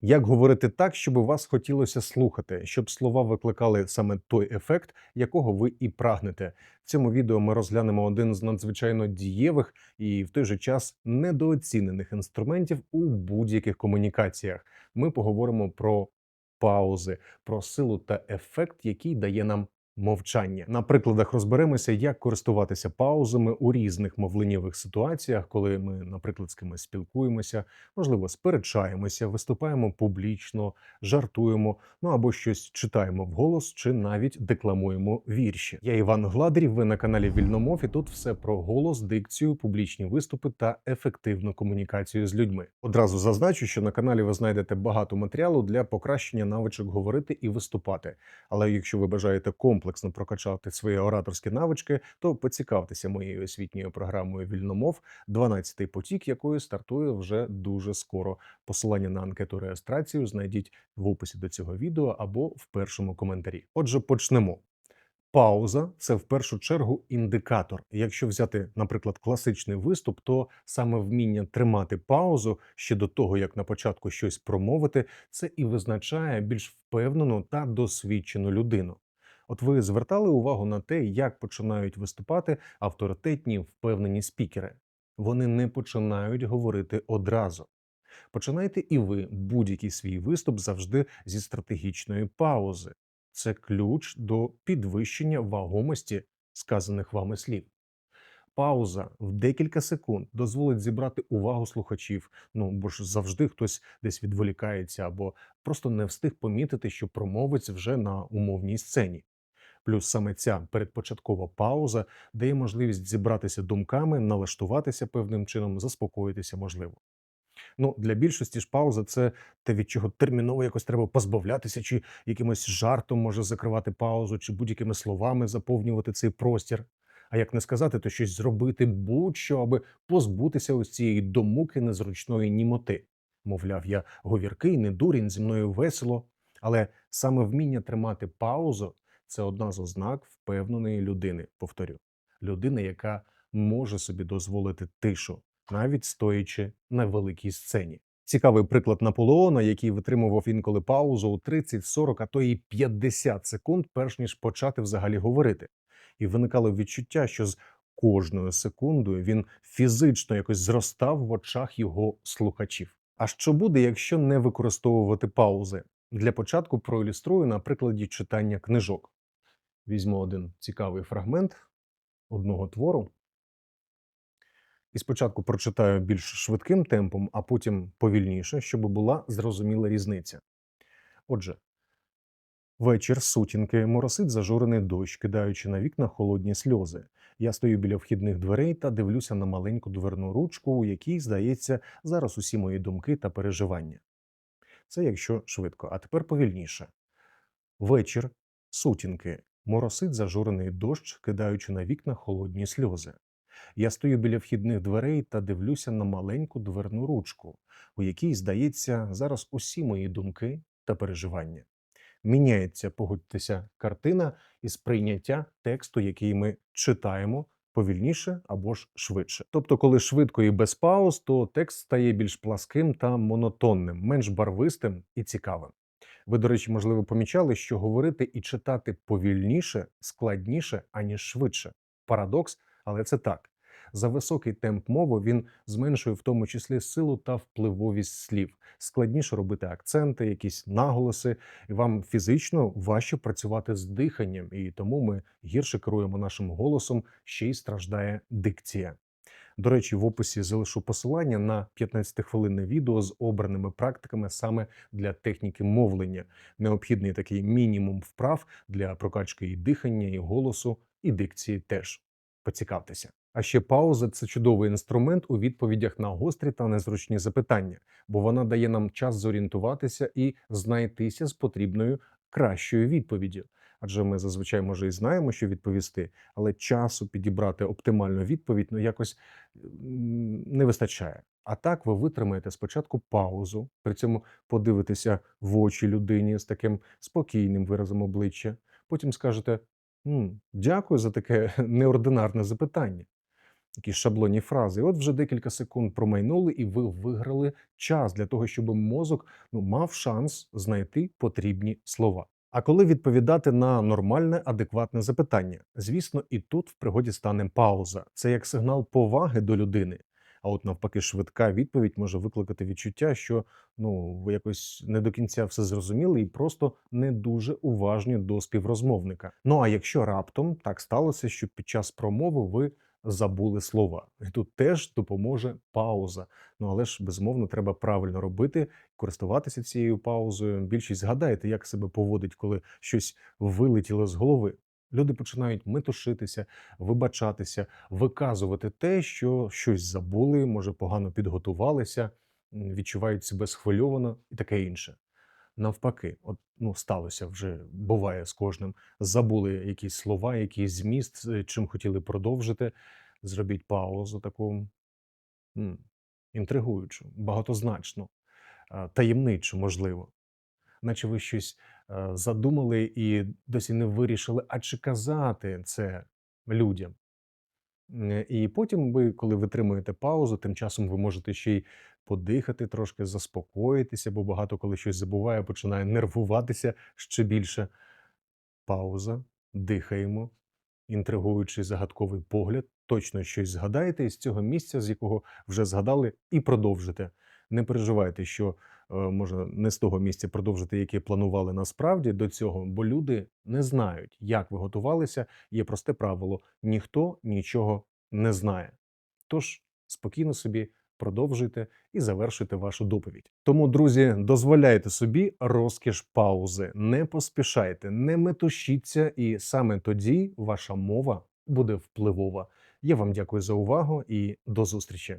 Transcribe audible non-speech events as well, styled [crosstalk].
Як говорити так, щоб вас хотілося слухати, щоб слова викликали саме той ефект, якого ви і прагнете. В цьому відео ми розглянемо один з надзвичайно дієвих і в той же час недооцінених інструментів у будь-яких комунікаціях. Ми поговоримо про паузи, про силу та ефект, який дає нам мовчання. На прикладах розберемося, як користуватися паузами у різних мовленнєвих ситуаціях, коли ми, наприклад, з кимось спілкуємося, можливо, сперечаємося, виступаємо публічно, жартуємо, ну або щось читаємо вголос, чи навіть декламуємо вірші. Я Іван Гладрів. Ви на каналі Вільномов, і тут все про голос, дикцію, публічні виступи та ефективну комунікацію з людьми. Одразу зазначу, що на каналі ви знайдете багато матеріалу для покращення навичок говорити і виступати. Але якщо ви бажаєте комплексно прокачати свої ораторські навички, то поцікавтеся моєю освітньою програмою Вільномов, 12-й потік, якої стартує вже дуже скоро. Посилання на анкету реєстрацію знайдіть в описі до цього відео або в першому коментарі. Отже, почнемо. Пауза це в першу чергу індикатор. Якщо взяти, наприклад, класичний виступ, то саме вміння тримати паузу ще до того, як на початку щось промовити, це і визначає більш впевнену та досвідчену людину. От ви звертали увагу на те, як починають виступати авторитетні впевнені спікери. Вони не починають говорити одразу. Починайте і ви будь-який свій виступ завжди зі стратегічної паузи. Це ключ до підвищення вагомості сказаних вами слів. Пауза в декілька секунд дозволить зібрати увагу слухачів. Ну бо ж завжди хтось десь відволікається або просто не встиг помітити, що промовець вже на умовній сцені. Плюс саме ця передпочаткова пауза дає можливість зібратися думками, налаштуватися певним чином, заспокоїтися можливо. Ну, для більшості ж пауза це те, від чого терміново якось треба позбавлятися, чи якимось жартом може закривати паузу, чи будь-якими словами заповнювати цей простір. А як не сказати, то щось зробити будь-що, аби позбутися ось цієї домуки незручної німоти. Мовляв, я говіркий, не дурень, зі мною весело. Але саме вміння тримати паузу це одна з ознак впевненої людини. Повторю, людина, яка може собі дозволити тишу, навіть стоячи на великій сцені. Цікавий приклад Наполеона, який витримував інколи паузу у 30, 40, а то і 50 секунд, перш ніж почати взагалі говорити. І виникало відчуття, що з кожною секундою він фізично якось зростав в очах його слухачів. А що буде, якщо не використовувати паузи? Для початку проілюструю на прикладі читання книжок. Візьму один цікавий фрагмент одного твору. І спочатку прочитаю більш швидким темпом, а потім повільніше, щоб була зрозуміла різниця. Отже, вечір сутінки, моросить зажурений дощ, кидаючи на вікна холодні сльози. Я стою біля вхідних дверей та дивлюся на маленьку дверну ручку, у якій, здається, зараз усі мої думки та переживання. Це якщо швидко, а тепер повільніше. Вечір, сутінки, моросить зажурений дощ, кидаючи на вікна холодні сльози. Я стою біля вхідних дверей та дивлюся на маленьку дверну ручку, у якій, здається, зараз усі мої думки та переживання. Міняється, погодьтеся, картина і сприйняття тексту, який ми читаємо повільніше або ж швидше. Тобто, коли швидко і без пауз, то текст стає більш пласким та монотонним, менш барвистим і цікавим. Ви, до речі, можливо, помічали, що говорити і читати повільніше складніше, аніж швидше. Парадокс, але це так. За високий темп мови він зменшує в тому числі силу та впливовість слів. Складніше робити акценти, якісь наголоси, і вам фізично важче працювати з диханням, і тому ми гірше керуємо нашим голосом, ще й страждає дикція. До речі, в описі залишу посилання на 15-хвилинне відео з обраними практиками саме для техніки мовлення. Необхідний такий мінімум вправ для прокачки і дихання, і голосу, і дикції теж. Поцікавтеся. А ще пауза це чудовий інструмент у відповідях на гострі та незручні запитання, бо вона дає нам час зорієнтуватися і знайтися з потрібною кращою відповіддю. Адже ми зазвичай може і знаємо, що відповісти, але часу підібрати оптимальну відповідь ну якось не вистачає. А так ви витримаєте спочатку паузу, при цьому подивитеся в очі людині з таким спокійним виразом обличчя. Потім скажете: «М, дякую за таке [laughs] неординарне запитання. якісь шаблонні фрази. От вже декілька секунд промайнули, і ви виграли час для того, щоб мозок ну, мав шанс знайти потрібні слова. А коли відповідати на нормальне, адекватне запитання, звісно, і тут в пригоді стане пауза. Це як сигнал поваги до людини. А от навпаки, швидка відповідь може викликати відчуття, що ну ви якось не до кінця все зрозуміли і просто не дуже уважні до співрозмовника. Ну а якщо раптом так сталося, що під час промови ви забули слова, і тут теж допоможе пауза. Ну але ж безумовно треба правильно робити, користуватися цією паузою. Більшість згадаєте, як себе поводить, коли щось вилетіло з голови. Люди починають метушитися, вибачатися, виказувати те, що щось забули, може погано підготувалися, відчувають себе схвильовано і таке інше. Навпаки, от ну сталося вже буває з кожним. Забули якісь слова, якийсь зміст, е, чим хотіли продовжити. Зробіть паузу таку м, інтригуючу, багатозначну, таємничу, можливо наче ви щось е, задумали і досі не вирішили, а чи казати це людям. І потім ви, коли витримуєте паузу, тим часом ви можете ще й подихати трошки, заспокоїтися, бо багато коли щось забуває, починає нервуватися ще більше. Пауза, дихаємо, інтригуючий загадковий погляд, точно щось згадаєте із цього місця, з якого вже згадали, і продовжите. Не переживайте, що е, може не з того місця продовжити, яке планували насправді до цього, бо люди не знають, як ви готувалися. Є просте правило: ніхто нічого не знає. Тож спокійно собі продовжуйте і завершуйте вашу доповідь. Тому, друзі, дозволяйте собі розкіш паузи, не поспішайте, не метушіться, і саме тоді ваша мова буде впливова. Я вам дякую за увагу і до зустрічі.